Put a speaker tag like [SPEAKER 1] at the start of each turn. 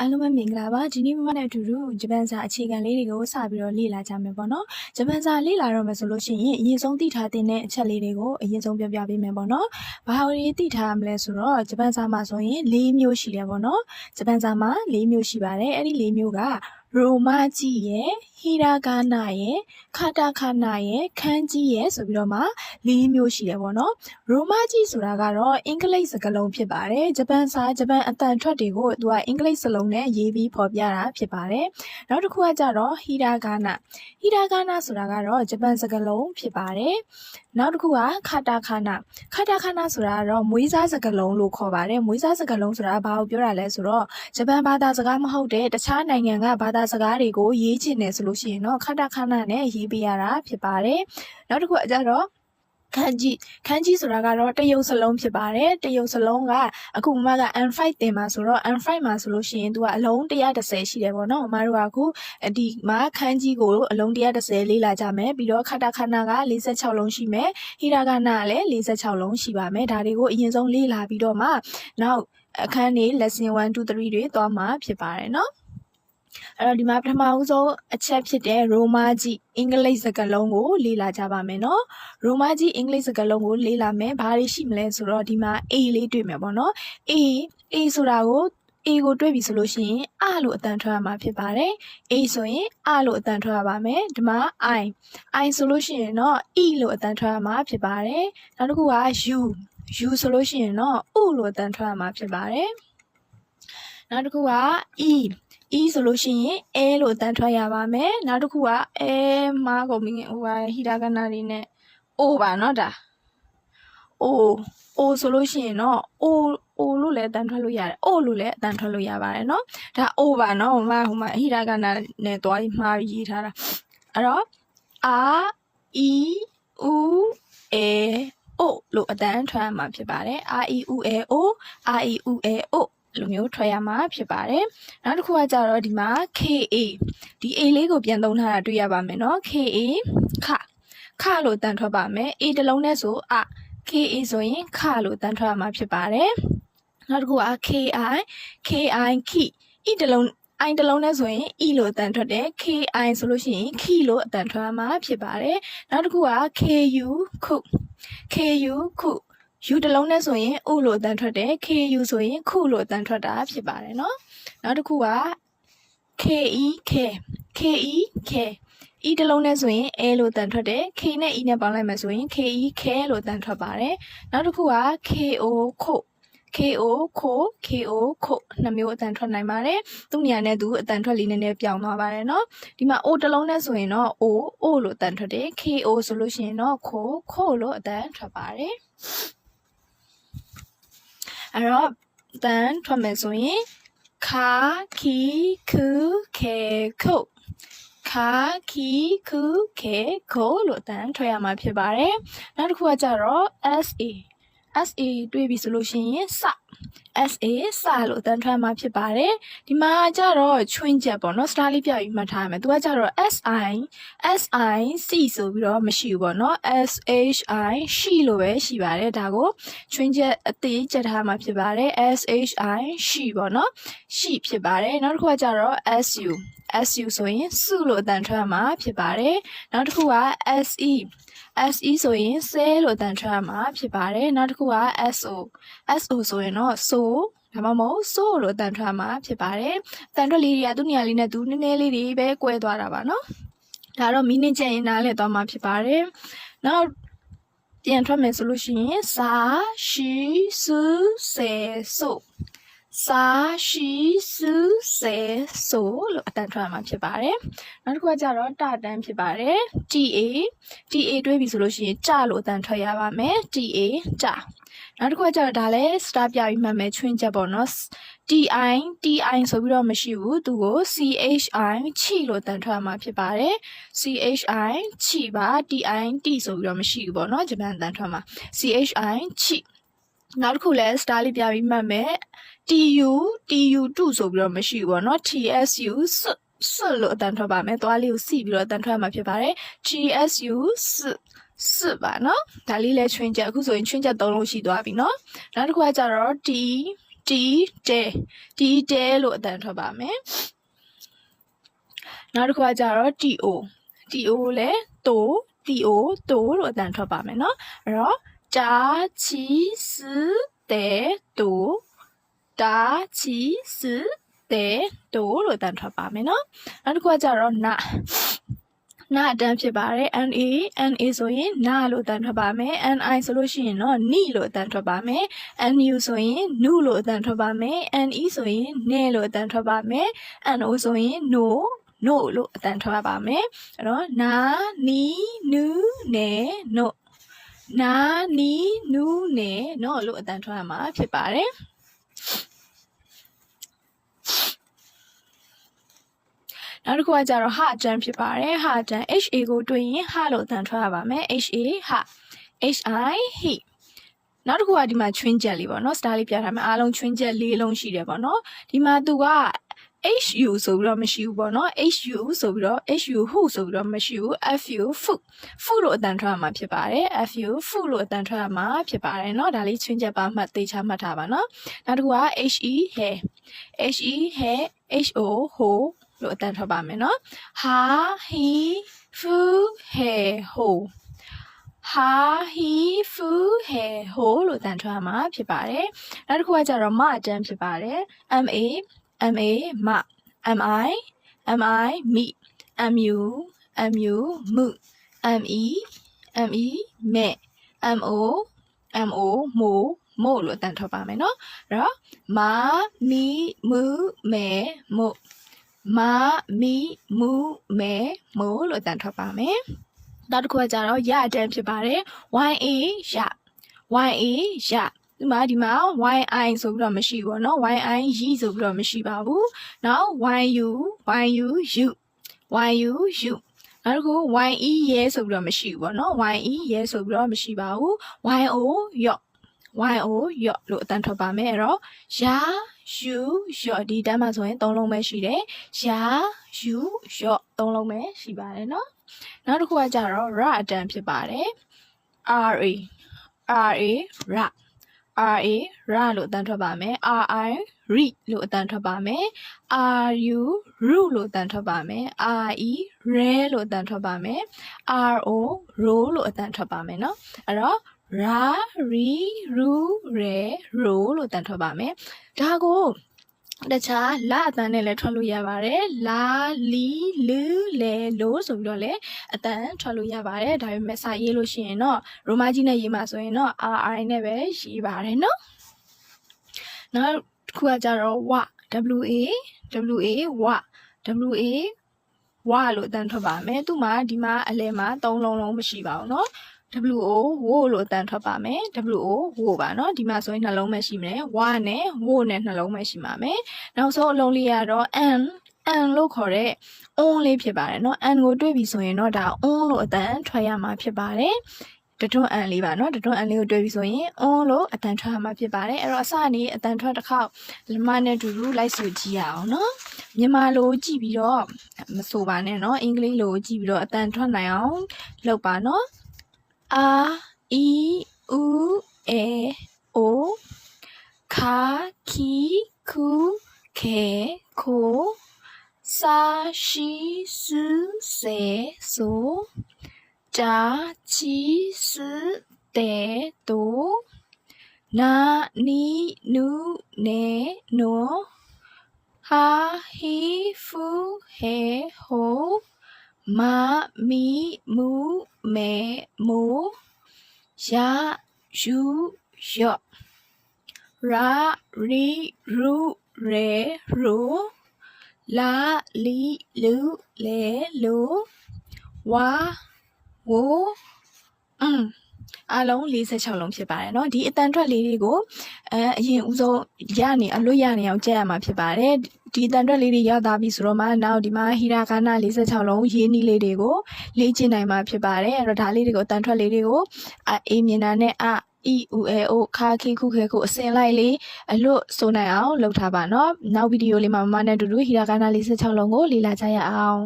[SPEAKER 1] အားလုံးပဲမင်္ဂလာပါဒီနေ့မမနဲ့အတူတူဂျပန်စာအခြေခံလေးတွေကိုစပြီးတော့လေ့လာကြမယ်ပေါ့နော်ဂျပန်စာလေ့လာတော့မယ်ဆိုလို့ရှိရင်အရင်ဆုံးသိထားတဲ့အချက်လေးတွေကိုအရင်ဆုံးပြောပြပေးမယ်ပေါ့နော်ဘာတွေသိထားရမလဲဆိုတော့ဂျပန်စာမှာဆိုရင်၄မျိုးရှိတယ်ပေါ့နော်ဂျပန်စာမှာ၄မျိုးရှိပါတယ်အဲ့ဒီ၄မျိုးက ရိုမာကြီးရယ်ဟီရာဂါနာရယ်ခါတာခါနာရယ်ခန်းကြီးရယ်ဆိုပြီးတော့မှ၄မျိုးရှိတယ်ပေါ့နော်ရိုမာကြီးဆိုတာကတော့အင်္ဂလိပ်စကားလုံးဖြစ်ပါတယ်ဂျပန်စာဂျပန်အတန်ထွက်တွေကိုသူကအင်္ဂလိပ်စလုံးနဲ့ရေးပြီးဖော်ပြတာဖြစ်ပါတယ်နောက်တစ်ခုကကြတော့ဟီရာဂါနာဟီရာဂါနာဆိုတာကတော့ဂျပန်စကားလုံးဖြစ်ပါတယ်နောက်တစ်ခုကခါတာခါနာခါတာခါနာဆိုတာကတော့မွေးစားစကားလုံးလို့ခေါ်ပါတယ်မွေးစားစကားလုံးဆိုတာဘာကိုပြောတာလဲဆိုတော့ဂျပန်ဘာသာစကားမဟုတ်တဲ့တခြားနိုင်ငံကဘာသာစကားတွေကိုရေးချင်တယ်ဆိုလို့ရှိရင်တော့ခါတာခါနာနဲ့ရေးပေးရတာဖြစ်ပါတယ်နောက်တစ်ခုကကြတော့ခန်းကြီးခန်းကြီးဆိုတာကတော့တရုတ်စလုံးဖြစ်ပါတယ်တရုတ်စလုံးကအခုမမက N5 တင်မှာဆိုတော့ N5 မှာဆိုလို့ရှိရင်သူကအလုံး130ရှိတယ်ပေါ့နော်မမတို့ကအခုဒီမှာခန်းကြီးကိုအလုံး130လေးလာကြမယ်ပြီးတော့ခတာခနာက46လုံးရှိမယ်ဟီရာဂနာကလည်း46လုံးရှိပါမယ်ဒါတွေကိုအရင်ဆုံးလေးလာပြီးတော့မှနောက်အခန်းနေ lesson 1 2 3တွေသွားမှာဖြစ်ပါတယ်နော် အဲ့တော့ဒီမှာပထမဦးဆုံးအချက်ဖြစ်တဲ့ရိုမာကြီးအင်္ဂလိပ်စကားလုံးကိုလေ့လာကြပါမယ်နော်ရိုမာကြီးအင်္ဂလိပ်စကားလုံးကိုလေ့လာမယ်ဘာတွေရှိမလဲဆိုတော့ဒီမှာ A လေးတွေ့မယ်ပေါ့နော် A A ဆိုတာကို A ကိုတွေ့ပြီဆိုလို့ရှိရင်အလို့အတန်ထွက်ရမှာဖြစ်ပါတယ် A ဆိုရင်အလို့အတန်ထွက်ရပါမယ်ဒီမှာ I I ဆိုလို့ရှိရင်တော့ E လို့အတန်ထွက်ရမှာဖြစ်ပါတယ်နောက်တစ်ခုက U U ဆိုလို့ရှိရင်တော့ U လို့အတန်ထွက်ရမှာဖြစ်ပါတယ်နောက်တစ်ခုက E e ဆိုလို့ရှိရင် a လို့အတန်းထွက်ရပါမယ်နောက်တစ်ခုက a မှားကုန်ပြီဟိုကဟီတာကနာလေးနဲ့ o ပါနော်ဒါ o o ဆိုလို့ရှိရင်တော့ o o လို့လည်းအတန်းထွက်လို့ရတယ် o လို့လည်းအတန်းထွက်လို့ရပါတယ်နော်ဒါ o ပါနော်ဟိုမှာဟိုမှာဟီတာကနာနဲ့သွားပြီးမှားပြီးရေးထားတာအဲ့တော့ r e u a o လို့အတန်းထွက်မှာဖြစ်ပါတယ် r e u a o r e u a o လိုမျိုးထွက်ရမှာဖြစ်ပါတယ်။နောက်တစ်ခုကကြတော့ဒီမှာ KA ဒီ A လေးကိုပြန်သုံးထားတာတွေ့ရပါမယ်နော် KA ခခလို့တန်ထွက်ပါမယ် A တစ်လုံးနဲ့ဆိုအ KA ဆိုရင်ခလို့တန်ထွက်ရမှာဖြစ်ပါတယ်။နောက်တစ်ခုက KI KI ခိဤတစ်လုံးအိုင်တစ်လုံးနဲ့ဆိုရင် e လို့အတန်ထွက်တယ် ki ဆိုလို့ရှိရင် ki လို့အတန်ထွက်မှာဖြစ်ပါတယ်နောက်တစ်ခုက ku ခု ku ခု u တစ်လုံးနဲ့ဆိုရင် o လို့အတန်ထွက်တယ် ku ဆိုရင်ခုလို့အတန်ထွက်တာဖြစ်ပါတယ်เนาะနောက်တစ်ခုက ke k ke k e တစ်လုံးနဲ့ဆိုရင် a လို့တန်ထွက်တယ် k နဲ့ e နဲ့ပေါင်းလိုက်မယ်ဆိုရင် ke k လို့တန်ထွက်ပါတယ်နောက်တစ်ခုက ko ခု KO ခို KO ခိုနှစ်မျိုးအတန်ထွက်နိုင်ပါတယ်သူ့နေရာနဲ့သူအတန်ထွက်လေးနည်းနည်းပြောင်းသွားပါတယ်เนาะဒီမှာ O တစ်လုံးနဲ့ဆိုရင်တော့ O O လို့အတန်ထွက်တယ် KO ဆိုလို့ရှိရင်တော့ခိုခိုလို့အတန်ထွက်ပါတယ် အဲ့တော့အတန်ထွက်မယ်ဆိုရင်ခါခီခုခေခုခါခီခုခေခိုလို့အတန်ထွက်ရမှာဖြစ်ပါတယ်နောက်တစ်ခုကကြတော့ SA SA တွေ့ပြီဆိုလို့ရှိရင်စ SA စလို့အတန်းထွက်မှာဖြစ်ပါတယ်ဒီမှာကျတော့ချွင်းချက်ပေါ့နော်စတားလေးပြပြီးမှတ်ထားရမယ်သူကကျတော့ SI SI C ဆိုပြီးတော့မရှိဘူးပေါ့နော် SHI ရှိလို့ပဲရှိပါတယ်ဒါကိုချွင်းချက်အသေးချက်ထားမှာဖြစ်ပါတယ် SHI ရှိပေါ့နော်ရှိဖြစ်ပါတယ်နောက်တစ်ခုကကျတော့ SU SU ဆိုရင်စုလို့အတန်ထွက်မှာဖြစ်ပါတယ်နောက်တစ်ခုက SE SE ဆိုရင်ဆဲလို့အတန်ထွက်မှာဖြစ်ပါတယ်နောက်တစ်ခုက SO SO ဆိုရင်တော့ so ဒါမှမဟုတ် so လို့အတန်ထွက်မှာဖြစ်ပါတယ်အတန်ထွက်လေးတွေကသူ့နေရာလေးနဲ့သူနည်းနည်းလေးတွေပဲကွဲသွားတာပါနော်ဒါတော့မိနစ်ကျရင်နားလည်သွားမှာဖြစ်ပါတယ်နောက်ပြန်ထွက်မယ်ဆိုလို့ရှိရင်စာရှိစုစေဆို စာရှိစုစေဆိုလို့အတန်ထွက်မှာဖြစ်ပါတယ်။နောက်တစ်ခုကကြတော့တတန်းဖြစ်ပါတယ်။ TA TA တွေးပြီဆိုလို့ရှိရင်ကြလို့အတန်ထွက်ရပါမယ်။ TA ကြနောက်တစ်ခုကကြတော့ဒါလည်း star ပြပြီးမှတ်မယ်ချွင်းချက်ပေါ့နော် TI TI ဆိုပြီးတော့မရှိဘူးသူကို CHI ချီလို့တန်ထွက်မှာဖြစ်ပါတယ် CHI ချီပါ TI T ဆိုပြီးတော့မရှိဘူးပေါ့နော်ဂျပန်တန်ထွက်မှာ CHI ချီ နောက်တစ်ခုလဲ star လေးပြပြီးမှတ်မယ် TU TU2 ဆိုပြီးတော့မရှိဘူးပေါ့နော် TSU ဆွတ်လို့အတန်ထွက်ပါမယ်သွားလေးကိုစီပြီးတော့အတန်ထွက်မှာဖြစ်ပါတယ် TSU ဆွစစ်ပါနော်ဒါလေးလဲချွင်းချက်အခုဆိုရင်ချွင်းချက်၃လုံးရှိသွားပြီနော်နောက်တစ်ခုကကြတော့ T တီတဲတီတဲလို့အတန်ထွက်ပါမယ်နောက်တစ်ခုကကြတော့ TO TO လည်းတိုတီအိုတိုလို့အတန်ထွက်ပါမယ်နော်အဲ့တော့ တာချီစတဲတိုတာချီစတဲတိုလို့အတန်ထွက်ပါမယ်နော်နောက်တစ်ခုကကြတော့နာနာအတန်းဖြစ်ပါတယ် NA NA ဆိုရင်နာလို့အတန်းထွက်ပါမယ် NI ဆိုလို့ရှိရင်တော့နီလို့အတန်းထွက်ပါမယ် NU ဆိုရင်နုလို့အတန်းထွက်ပါမယ် NE ဆိုရင်နဲလို့အတန်းထွက်ပါမယ် NO ဆိုရင် no no လို့အတန်ထွက်ပါမယ်အဲ့တော့နာနီနူးနဲနို့ နာနီနူးနဲနို့လို့အတန်ထွက်ရမှာဖြစ်ပါတယ်နောက်တစ်ခုကကြတော့ဟာတန်ဖြစ်ပါတယ်ဟာတန် HA ကိုတွေ့ရင်ဟာလို့အတန်ထွက်ရပါမယ် HA ဟာ HI he နောက်တစ်ခုကဒီမှာချွင်းချက်လေးပေါ့နော်စတားလေးပြထားမယ်အားလုံးချွင်းချက်လေးလုံးရှိတယ်ပေါ့နော်ဒီမှာသူက HU ဆိုပြီးတော့မရှိဘူးပေါ့နော် HU ဆိုပြီးတော့ HU ဟုဆိုပြီးတော့မရှိဘူး FU ဖုဖုလို့အတန်ထွက်ရမှာဖြစ်ပါတယ် FU ဖုလို့အတန်ထွက်ရမှာဖြစ်ပါတယ်เนาะဒါလေးချင်းချက်ပါမှတ်သေချာမှတ်ထားပါเนาะနောက်တစ်ခုက HE hair HE hair HO ho လို့အတန်ထွက်ပါမယ်เนาะဟာဟီဖူဟေဟိုဟာဟီဖူဟေဟိုလို့တန်ထွက်မှာဖြစ်ပါတယ်နောက်တစ်ခုကကြတော့မအတန်းဖြစ်ပါတယ် MA MA မ MI MI မိ MU MU မှု ME ME မဲ MO MO မို့မို့လို့အတန်ထွက်ပါမယ်နော်အဲ့တော့မာမီမူမဲမို့မာမီမူမဲမို့လို့အတန်ထွက်ပါမယ်နောက်တစ်ခုကကြတော့ရအတန်ဖြစ်ပါတယ် YA ရ YA ရ ဒီမှာဒီမှာ YI ဆိုပြီးတော့မရှိဘူးပေါ့နော် YI ရီဆိုပြီးတော့မရှိပါဘူး။နောက် YU YU U YU U နောက်တစ်ခု YE ရဲဆိုပြီးတော့မရှိဘူးပေါ့နော် YE ရဲဆိုပြီးတော့မရှိပါဘူး YO ယော့ YO ယော့လို့အတန်ထွက်ပါမယ်အဲ့တော့ယာယူယော့ဒီတန်းမှာဆိုရင်၃လုံးပဲရှိတယ်ယာယူယော့၃လုံးပဲရှိပါတယ်နော်နောက်တစ်ခုကကြတော့ ra အတန်ဖြစ်ပါတယ် RA RA ra RA ra လို့အတန်ထွက်ပါမယ် RI re လို့အတန်ထွက်ပါမယ် RU ru လို့အတန်ထွက်ပါမယ် RE re လို့အတန်ထွက်ပါမယ် RO ro လို့အတန်ထွက်ပါမယ်เนาะအဲ့တော့ ra ri ru re ro လို့အတန်ထွက်ပါမယ်ဒါကို တခြားလာအတန်နဲ့လည်းထွက်လို့ရပါတယ်လာလီလူလေလို့ဆိုပြီးတော့လည်းအတန်ထွက်လို့ရပါတယ်ဒါပေမဲ့စာရေးလို့ရှိရင်တော့ရိုမာကြီးနဲ့ရေးမှာဆိုရင်တော့ RI နဲ့ပဲရေးပါတယ်เนาะနောက်တစ်ခုကကြတော့ w WA WA w WA ဝလို့အတန်ထွက်ပါမယ်သူ့မှာဒီမှာအလဲမှာ၃လုံးလုံးမရှိပါဘူးเนาะ WO ဝို့လို့အတန်ထွက်ပါမယ် WO ဝို့ပါเนาะဒီမှာဆိုရင်နှလုံးပဲရှိမယ်ဝနဲ့ဝို့နဲ့နှလုံးပဲရှိပါမယ်နောက်ဆုံးအလုံးလေးကတော့ N N လို့ခေါ်တဲ့ on လေးဖြစ်ပါတယ်เนาะ N ကိုတွေ့ပြီဆိုရင်တော့ဒါ on လို့အတန်ထွက်ရမှာဖြစ်ပါတယ်တထွန်းအန်လေးပါเนาะတထွန်းအန်လေးကိုတွေ့ပြီဆိုရင် on လို့အတန်ထွက်ရမှာဖြစ်ပါတယ်အဲ့တော့အစနေအတန်ထွက်တစ်ခေါက်လမနဲ့တူတူလိုက်ဆိုကြည့်ရအောင်เนาะမြန်မာလိုကြည့်ပြီးတော့မဆိုပါနဲ့เนาะအင်္ဂလိပ်လိုကြည့်ပြီးတော့အတန်ထွက်နိုင်အောင်လုပ်ပါเนาะ a i u e o ka ki ku ke ko sa shi su se so ja chi su de do na ni nu ne no ha hi fu he ho ma mi mu me mo ya yu yo ra ri ru re ro la li lu le lo wa wo อืม အားလုံး46လုံးဖြစ်ပါတယ်เนาะဒီအတန်ထွက်လေးတွေကိုအဲအရင်ဦးဆုံးရနေအလွတ်ရနေအောင်ကြက်ရမှာဖြစ်ပါတယ်ဒီအတန်ထွက်လေးတွေရသားပြီဆိုတော့မှနောက်ဒီမှာဟီရာကာနာ46လုံးရေးနည်းလေးတွေကိုလေ့ကျင့်နိုင်မှာဖြစ်ပါတယ်အဲ့တော့ဒါလေးတွေကိုအတန်ထွက်လေးတွေကိုအေးမြင်တာနဲ့အ e u a o ခါခိခုခဲခုအစင်လိုက်လေးအလွတ်ဆိုနိုင်အောင်လုပ်ထားပါเนาะနောက်ဗီဒီယိုလေးမှာမမနဲ့အတူတူဟီရာကာနာ46လုံးကိုလေ့လာကြရအောင်